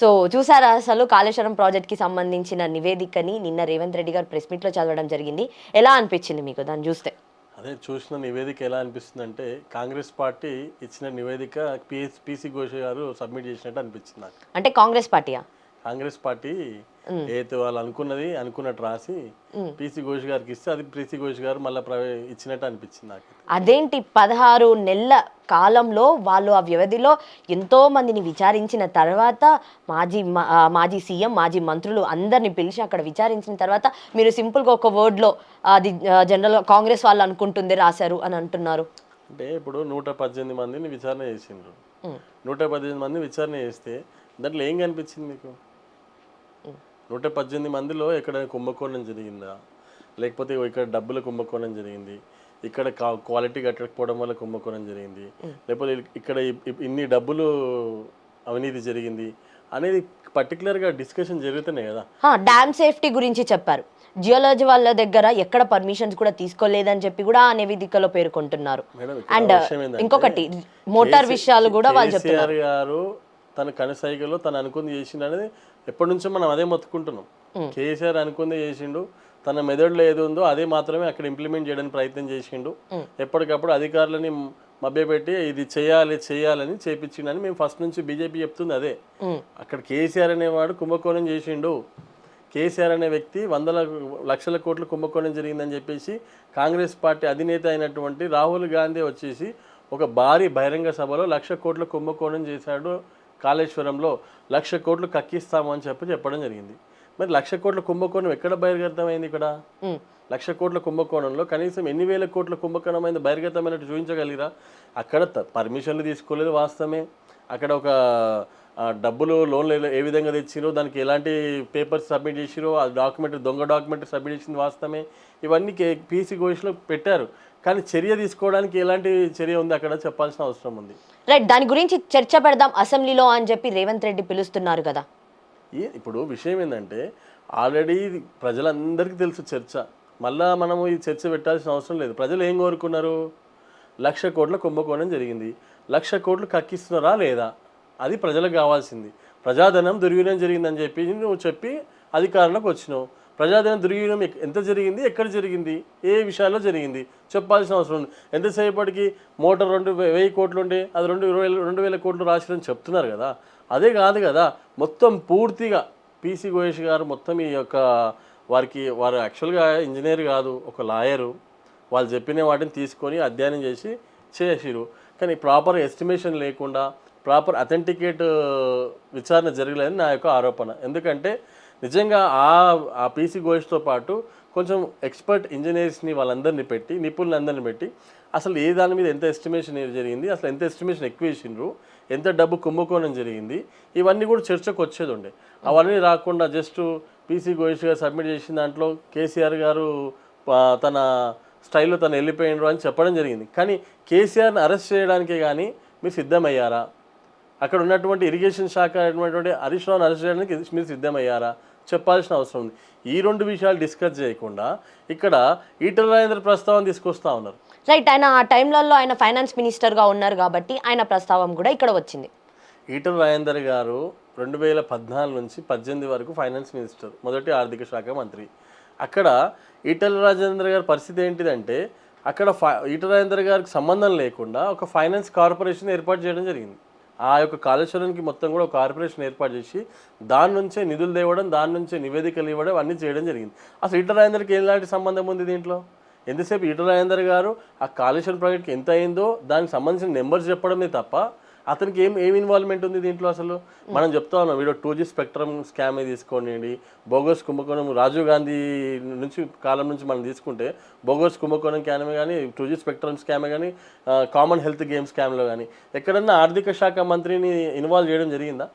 So చూసారా అసలు కాళేశ్వరం ప్రాజెక్ట్కి సంబంధించిన నివేదికని నిన్న రేవంత్ రెడ్డి గారు ప్రెస్ మీట్లో చదవడం జరిగింది. ఎలా అనిపించింది మీకు దాన్ని చూస్తే? అదే చూసిన నివేదిక ఎలా అనిపిస్తుంది అంటే కాంగ్రెస్ పార్టీ ఇచ్చిన నివేదిక పిఎస్ పిసి ఘోష్ గారు సబ్మిట్ చేసినట్టు అనిపించింది నాకు. అంటే కాంగ్రెస్ పార్టీయా? కాంగ్రెస్ పార్టీ ఏదైతే వాళ్ళు అనుకున్నది అనుకున్నట్టు రాసి పిసి ఘోష్ గారికి ఇస్తే అది పిసి ఘోష్ గారు మళ్ళీ ఇచ్చినట్టు అనిపించింది నాకు అదేంటి పదహారు నెలల కాలంలో వాళ్ళు ఆ వ్యవధిలో ఎంతో మందిని విచారించిన తర్వాత మాజీ మాజీ సీఎం మాజీ మంత్రులు అందరిని పిలిచి అక్కడ విచారించిన తర్వాత మీరు సింపుల్గా ఒక వర్డ్లో అది జనరల్ కాంగ్రెస్ వాళ్ళు అనుకుంటుంది రాశారు అని అంటున్నారు. అంటే ఇప్పుడు నూట పద్దెనిమిది మందిని విచారణ చేసిండ్రు. నూట పద్దెనిమిది మందిని విచారణ చేస్తే దాంట్లో ఏం కనిపించింది మీకు? నూట పద్దెనిమిది మందిలో ఎక్కడ కుంభకోణం జరిగిందా? లేకపోతే ఇక్కడ డబ్బుల కుంభకోణం జరిగింది. ఇక్కడ క్వాలిటీ కట్టకపోవడం వల్ల కుంభకోణం జరిగింది. లేకపోతే ఇక్కడ ఇన్ని డబ్బులు అవినీతి జరిగింది అనేది పర్టికులర్గా డిస్కషన్ జరుగుతున్నాయి కదా. డ్యామ్ సేఫ్టీ గురించి చెప్పారు. జియోలజీ వాళ్ళ దగ్గర ఎక్కడ పర్మిషన్స్ కూడా తీసుకోలేదని చెప్పి కూడా ఆ నివేదికలో పేర్కొంటున్నారు. అండ్ ఇంకొకటి మోటార్ విషయాలు కూడా వాళ్ళు చెప్తున్నారు. కేసీఆర్ గారు తన కనసైగలో తను అనుకుంది చేసిండు అనేది ఎప్పటి నుంచో మనం అదే మొత్తుకుంటున్నాం. కేసీఆర్ అనుకుంది చేసిండు తన మెదడులో ఏది ఉందో అదే మాత్రమే అక్కడ ఇంప్లిమెంట్ చేయడానికి ప్రయత్నం చేసిండు. ఎప్పటికప్పుడు అధికారులని మభ్యపెట్టి ఇది చేయాలి చేయాలని చేపించిండని మేము ఫస్ట్ నుంచి బీజేపీ చెప్తుంది అదే. అక్కడ కేసీఆర్ అనేవాడు కుంభకోణం చేసిండు. కేసీఆర్ అనే వ్యక్తి వందల లక్షల కోట్ల కుంభకోణం జరిగిందని చెప్పేసి కాంగ్రెస్ పార్టీ అధినేత అయినటువంటి రాహుల్ గాంధీ వచ్చేసి ఒక భారీ బహిరంగ సభలో లక్ష కోట్ల కుంభకోణం చేశాడు కాళేశ్వరంలో లక్ష కోట్లు కక్కిస్తామని చెప్పి చెప్పడం జరిగింది. మరి లక్ష కోట్ల కుంభకోణం ఎక్కడ బహిర్గతమైంది ఇక్కడ. లక్ష కోట్ల కుంభకోణంలో కనీసం ఎన్ని వేల కోట్ల కుంభకోణమైంది బహిర్గతమైనట్టు చూపించగలిగిరా? అక్కడ పర్మిషన్లు తీసుకోలేదు వాస్తవమే. అక్కడ ఒక డబ్బులు లోన్లు ఏ- విధంగా తెచ్చిరో దానికి ఎలాంటి పేపర్స్ సబ్మిట్ చేసిరో ఆ డాక్యుమెంట్ దొంగ డాక్యుమెంట్ సబ్మిట్ చేసింది వాస్తవమే. ఇవన్నీ కే పీసీ ఘోష్లో పెట్టారు. కానీ చర్య తీసుకోవడానికి ఎలాంటి చర్య ఉంది అక్కడ చెప్పాల్సిన అవసరం ఉంది. రైట్ దాని గురించి చర్చ పెడదాం అసెంబ్లీలో అని చెప్పి రేవంత్ రెడ్డి పిలుస్తున్నారు కదా. ఇప్పుడు విషయం ఏంటంటే ఆల్రెడీ ప్రజలందరికీ తెలుసు చర్చ. మళ్ళా మనము ఈ చర్చ పెట్టాల్సిన అవసరం లేదు. ప్రజలు ఏం కోరుకున్నారు? లక్ష కోట్ల కుంభకోణం జరిగింది. లక్ష కోట్లు కక్కిస్తున్నారా లేదా? అది ప్రజలకు కావాల్సింది. ప్రజాధనం దుర్వినియోగం జరిగిందని చెప్పి నువ్వు చెప్పి అధికారంలోకి వచ్చినావు. ప్రజాధనం దుర్వినియోగం ఎంత జరిగింది ఎక్కడ జరిగింది ఏ విషయాల్లో జరిగింది చెప్పాల్సిన అవసరం ఉంది. ఎంతసేపటికి మోటార్ రెండు వెయ్యి కోట్లు ఉండే అది రెండు ఇరవై రెండు వేల కోట్లు రాసిరని చెప్తున్నారు కదా. అదే కాదు కదా మొత్తం పూర్తిగా పీసీ గోయేష్ గారు మొత్తం ఈ యొక్క వారికి వారు యాక్చువల్గా ఇంజనీర్ కాదు ఒక లాయరు. వాళ్ళు చెప్పిన వాటిని తీసుకొని అధ్యయనం చేసి చేసిరు. కానీ ప్రాపర్ ఎస్టిమేషన్ లేకుండా ప్రాపర్ అథెంటికేట్ విచారణ జరగలేదని నా యొక్క ఆరోపణ. ఎందుకంటే నిజంగా ఆ ఆ పీసీ గోయస్తో పాటు కొంచెం ఎక్స్పర్ట్ ఇంజనీర్స్ని వాళ్ళందరినీ పెట్టి నిపుణులందరినీ పెట్టి అసలు ఏ దాని మీద ఎంత ఎస్టిమేషన్ జరిగింది అసలు ఎంత ఎస్టిమేషన్ ఎక్కువ వేసిండ్రు ఎంత డబ్బు కుంభకోణం జరిగింది ఇవన్నీ కూడా చర్చకు వచ్చేది ఉండే అవన్నీ రాకుండా జస్ట్ పీసీ గోయస్ గారు సబ్మిట్ చేసిన దాంట్లో కేసీఆర్ గారు తన స్టైల్లో తను వెళ్ళిపోయినరు అని చెప్పడం జరిగింది. కానీ కేసీఆర్ని అరెస్ట్ చేయడానికే కానీ మీరు సిద్ధమయ్యారా? అక్కడ ఉన్నటువంటి ఇరిగేషన్ శాఖ అయినటువంటి హరీష్ రావుని అరెస్ట్ చేయడానికి మీరు సిద్ధమయ్యారా? చెప్పాల్సిన అవసరం ఉంది. ఈ రెండు విషయాలు డిస్కస్ చేయకుండా ఇక్కడ ఈటల రాజేంద్ర ప్రస్తావన తీసుకొస్తా ఉన్నారు. రైట్ ఆయన ఆ టైంలలో ఆయన ఫైనాన్స్ మినిస్టర్గా ఉన్నారు కాబట్టి ఆయన ప్రస్తావం కూడా ఇక్కడ వచ్చింది. ఈటల రాజేందర్ గారు రెండు వేల పద్నాలుగు నుంచి పద్దెనిమిది వరకు ఫైనాన్స్ మినిస్టర్ మొదటి ఆర్థిక శాఖ మంత్రి. అక్కడ ఈటల రాజేందర్ గారి పరిస్థితి ఏంటిదంటే అక్కడ ఫై ఈటల రాజేందర్ గారికి సంబంధం లేకుండా ఒక ఫైనాన్స్ కార్పొరేషన్ ఏర్పాటు చేయడం జరిగింది. ఆ యొక్క కాళేశ్వరానికి మొత్తం కూడా ఒక కార్పొరేషన్ ఏర్పాటు చేసి దాని నుంచే నిధులు తేవడం దాని నుంచే నివేదికలు ఇవ్వడం అన్నీ చేయడం జరిగింది. అసలు ఈటల రాజేందర్కి ఎలాంటి సంబంధం ఉంది దీంట్లో? ఎంతసేపు ఈటల రాజేందర్ గారు ఆ కాళేశ్వరం ప్రాజెక్ట్కి ఎంత అయిందో దానికి సంబంధించిన నెంబర్స్ చెప్పడమే తప్ప అతనికి ఏం ఏం ఇన్వాల్వ్మెంట్ ఉంది దీంట్లో అసలు? మనం చెప్తా ఉన్నాం వీడు టూ జీ స్పెక్ట్రమ్ స్కామ్ తీసుకోండి. బోగోస్ కుంభకోణం రాజీవ్ గాంధీ నుంచి కాలం నుంచి మనం తీసుకుంటే బోగోస్ కుంభకోణం స్కామే కానీ టూ జీ స్పెక్ట్రమ్ స్కామే కానీ కామన్ హెల్త్ గేమ్ స్కామ్లో కానీ ఎక్కడన్నా ఆర్థిక శాఖ మంత్రిని ఇన్వాల్వ్ చేయడం జరిగిందా?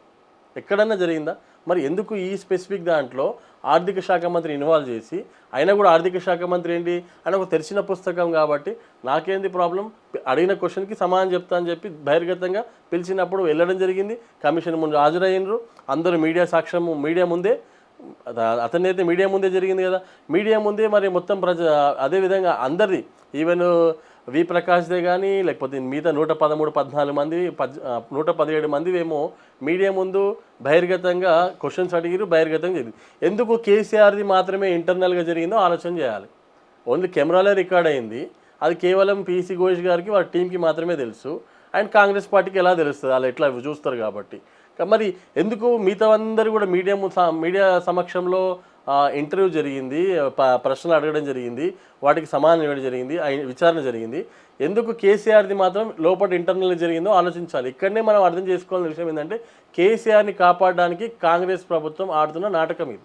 ఎక్కడన్నా జరిగిందా? మరి ఎందుకు ఈ స్పెసిఫిక్ దాంట్లో ఆర్థిక శాఖ మంత్రి ఇన్వాల్వ్ చేసి అయినా కూడా ఆర్థిక శాఖ మంత్రి ఏంటి ఆయన ఒక తెరిచిన పుస్తకం కాబట్టి నాకేంది ప్రాబ్లం? అడిగిన క్వశ్చన్కి సమాధానం చెప్తా అని చెప్పి బహిర్గతంగా పిలిచినప్పుడు వెళ్ళడం జరిగింది. కమిషన్ ముందు హాజరయ్యారు అందరూ మీడియా సాక్ష్యం మీడియా ముందే అత- అతని అయితే మీడియా ముందే జరిగింది కదా. మీడియా ముందే మరి మొత్తం ప్రజ అదేవిధంగా అందరిది ఈవెన్ వి ప్రకాష్దే కానీ లేకపోతే మిగతా నూట పదమూడు పద్నాలుగు మంది పద్ నూట పదిహేడు మంది ఏమో మీడియా ముందు బహిర్గతంగా క్వశ్చన్స్ అడిగిరు బహిర్గతంగా జరిగింది. ఎందుకు కేసీఆర్ది మాత్రమే ఇంటర్నల్గా జరిగిందో ఆలోచన చేయాలి. ఓన్లీ కెమెరాలో రికార్డ్ అయింది. అది కేవలం పీసీ ఘోష్ గారికి వాళ్ళ టీంకి మాత్రమే తెలుసు. అండ్ కాంగ్రెస్ పార్టీకి ఎలా తెలుస్తుంది? వాళ్ళు ఎట్లా చూస్తారు కాబట్టి. మరి ఎందుకు మిగతా అందరూ కూడా మీడియా మీడియా సమక్షంలో ఇంటర్వ్యూ జరిగింది ప్రశ్నలు అడగడం జరిగింది వాటికి సమాధానం ఇవ్వడం జరిగింది విచారణ జరిగింది. ఎందుకు కేసీఆర్ది మాత్రం లోపల ఇంటర్నల్ జరిగిందో ఆలోచించాలి. ఇక్కడనే మనం అర్థం చేసుకోవాల్సిన విషయం ఏంటంటే కేసీఆర్ని కాపాడడానికి కాంగ్రెస్ ప్రభుత్వం ఆడుతున్న నాటకం ఇది.